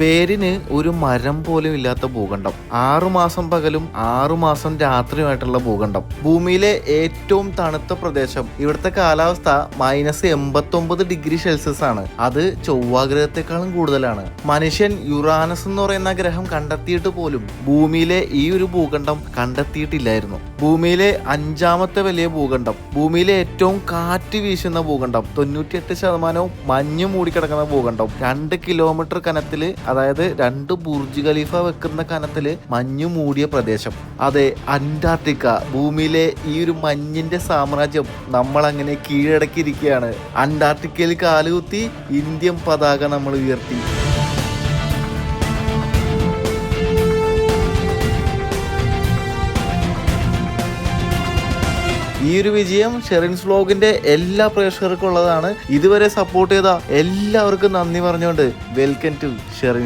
പേരിന് ഒരു മരം പോലും ഇല്ലാത്ത ഭൂഖണ്ഡം. ആറുമാസം പകലും ആറുമാസം രാത്രിയുമായിട്ടുള്ള ഭൂഖണ്ഡം. ഭൂമിയിലെ ഏറ്റവും തണുത്ത പ്രദേശം. ഇവിടുത്തെ കാലാവസ്ഥ മൈനസ് എൺപത്തൊമ്പത് ഡിഗ്രി സെൽഷ്യസ് ആണ്. അത് ചൊവ്വാഗ്രഹത്തെക്കാളും കൂടുതലാണ്. മനുഷ്യൻ യുറാനസ് എന്ന് പറയുന്ന ഗ്രഹം കണ്ടെത്തിയിട്ട് പോലും ഭൂമിയിലെ ഈ ഒരു ഭൂഖണ്ഡം കണ്ടെത്തിയിട്ടില്ലായിരുന്നു. ഭൂമിയിലെ അഞ്ചാമത്തെ വലിയ ഭൂഖണ്ഡം. ഭൂമിയിലെ ഏറ്റവും കാറ്റ് വീശുന്ന ഭൂഖണ്ഡം. തൊണ്ണൂറ്റിയെട്ട് ശതമാനവും മഞ്ഞ് മൂടിക്കിടക്കുന്ന ഭൂഖണ്ഡം. രണ്ട് കിലോമീറ്റർ കനത്തിൽ അതായത് രണ്ട് ബുർജ് ഖലീഫ വെക്കുന്ന കനത്തിൽ മഞ്ഞു മൂടിയ പ്രദേശം. അതെ അന്റാർട്ടിക്ക. ഭൂമിയിലെ ഈ ഒരു മഞ്ഞിന്റെ സാമ്രാജ്യം നമ്മൾ അങ്ങനെ കീഴടക്കിയിരിക്കുകയാണ്. അന്റാർട്ടിക്കയിൽ കാലുകുത്തി ഇന്ത്യൻ പതാക നമ്മൾ ഉയർത്തി. ഈ ഒരു വിജയം ഷെറിൻസ് വ്ലോഗിന്റെ എല്ലാ പ്രേക്ഷകർക്കും ഉള്ളതാണ്. ഇതുവരെ സപ്പോർട്ട് ചെയ്ത എല്ലാവർക്കും നന്ദി പറഞ്ഞുകൊണ്ട് വെൽക്കം ടു ഷെറിൻ